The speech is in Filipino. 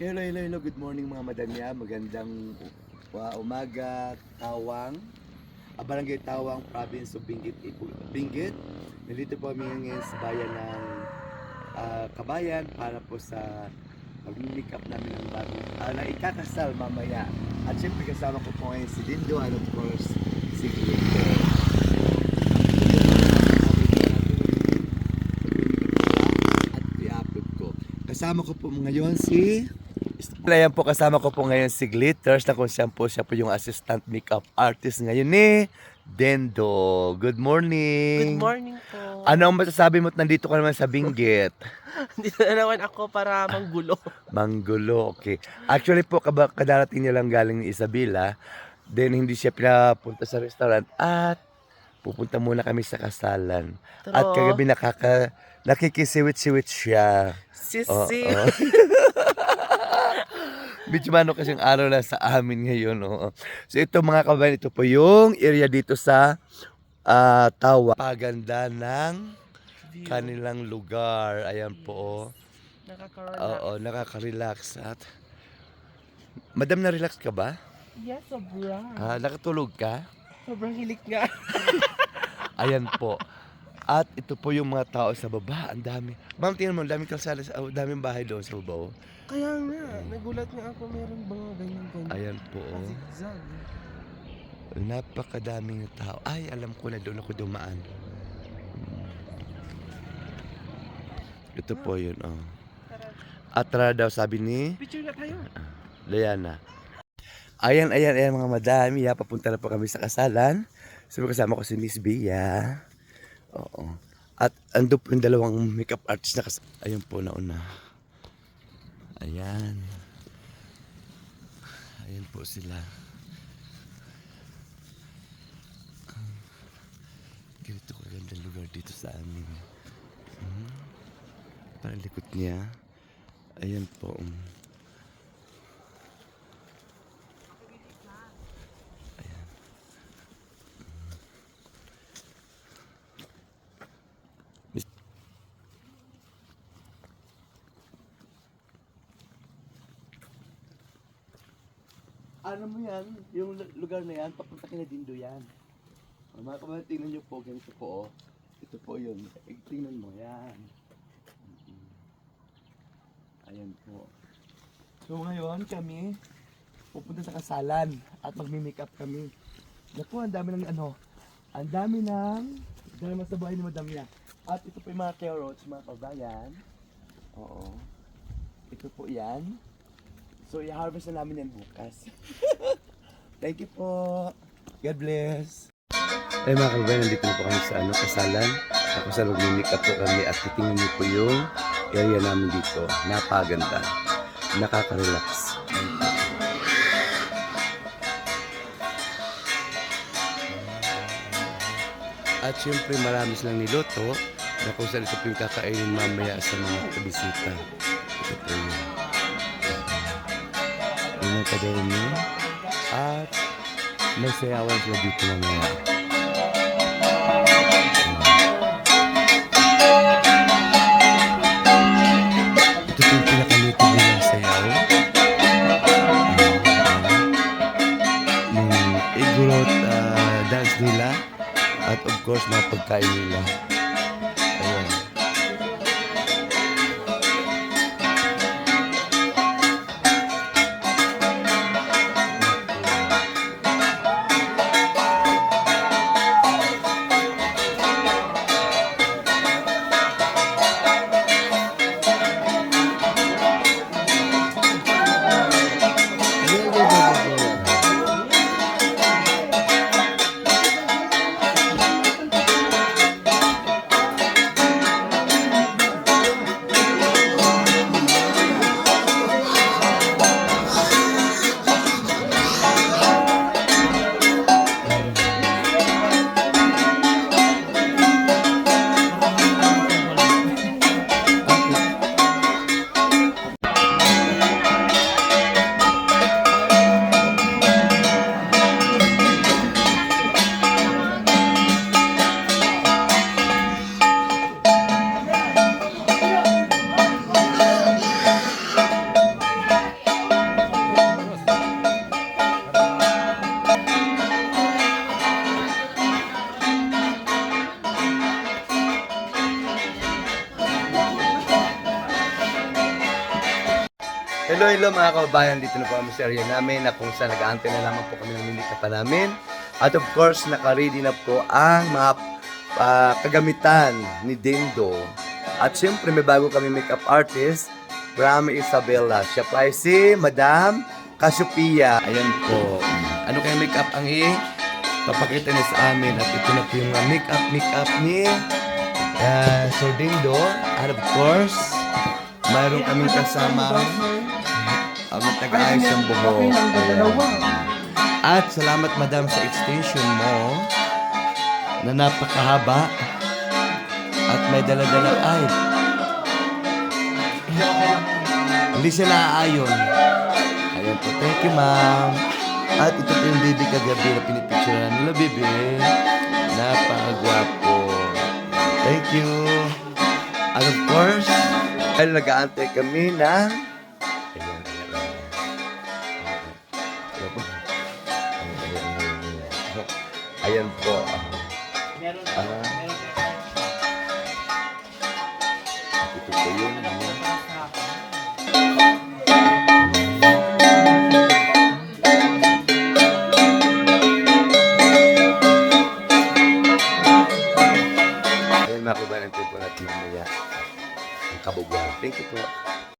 Hello, hello, hello. Good morning mga madamya. Magandang uh, umaga, Tawang. Ah, Barangay Tawang, Province of Benguet. Benguet. Nandito po kami ngayon sa bayan ng ah, Kabayan para po sa pag-make up namin ng bagong, ah, na ikakasal mamaya. At syempre kasama ko po ngayon si Lindo and of course si Glitter. Kasama ko po ngayon si Ayan po kasama ko po ngayon si Glitters na kung siya po siya po yung assistant makeup artist ngayon ni Dendo. Good morning. Good morning po. Ano ang masasabi mo at nandito ka naman sa Benguet? Dito na naman ako para manggulo. Manggulo, okay. Actually po, kaba, kadarating niya lang galing ni Isabela. Then hindi siya pinapunta sa restaurant at pupunta muna kami sa kasalan. At Pero, kagabi nakaka, nakikisiwit-siwit siya. Sisi. Oo. Medyo mano kasing araw na sa amin ngayon. Oo. So ito mga kabayan, ito po yung area dito sa ah, Tawa. Paganda ng kanilang lugar. Ayan po. oh. Nakaka-relax. Oo, nakaka-relax. At Madam, na-relax ka ba? Yes, sobra. Ah, nakatulog ka? Sobrang hilik nga. Ayan po. At ito po yung mga tao sa baba. Ang dami. Ma'am, tingnan mo, ang daming kalsada, sa- ang daming bahay doon sa baba. oh. Kaya nga, nagulat nga ako meron mga ganyan-ganyan. Ayan po. oh. Zigzag. Napakadaming tao. Ay, alam ko na doon ako dumaan. Ito po yun, oh. At tara daw, sabi ni picture na tayo. Liana. Ayan, ayan, ayan mga madami. Ya, papunta na po kami sa kasalan. Sabi kasama ko si Miss Bia. Oo. At ando po yung dalawang makeup artist na kas... Ayun po nauna. Ayan. Ayan po sila. Ganito kagandang lugar dito sa amin. Hmm. Parang likod niya. Ayan po. um. Ano mo yan? Yung lu- lugar na yan, papunta kina Dindo yan. Mga kabayan, tingnan nyo po, ganito po, oh. Ito po yun. Eh, Tingnan mo, yan. Mm-mm. Ayan po. So ngayon, kami, pupunta sa kasalan at magmi-makeup kami. Naku, ang dami ng ano, ang dami ng dami sa buhay ni Madam Ya. At ito po yung mga carrots, mga kabayan. Oo. Ito po yan. So, i-harvest na namin yan bukas. Thank you po. God bless. Ay mga kabayan, nandito na po kami sa ano, kasalan. Ako sa mag-make up po kami at titingnan niyo po yung area namin dito. Napaganda. Nakaka-relax. At syempre marami silang niluto na kung saan ito po yung kakainin mamaya sa mga kabisita. Ito po yun. Ang kadami. At may sayawan sila dito mamaya. Ito po yung pinakaluto nilang sayaw. Yung ah, nila. At of course, mga pagkain nila. Ayan. Hello, hello mga kababayan. Dito na po kami sa area namin na kung saan nag-aantay na naman po kami ng minika pa namin. At of course, naka-ready na po ang mga ah, kagamitan ni Dindo. At siyempre, may bago kami makeup artist, Rami Isabella. Siya po ay si Madam Cassiopeia. Ayan po. Ano kaya makeup ang i? Papakita niya sa amin. At ito na po yung makeup, makeup ni uh, Sir Dindo. And of course, mayroon kaming kasama ang taga-ayos ng buhok. At salamat madam sa extension mo na napakahaba at may dala-dala ay. Hindi siya naaayon. Ayan po. Thank you, ma'am. At ito po yung baby kagabi na pinipicturean nila, baby. Napakagwapo. Thank you. And of course, ay nag-aantay kami ng ayan. Po. Ah, ito po yun. Ayan. Ayun mga kabayan, po natin mamaya ang kabubuhan. Thank you po.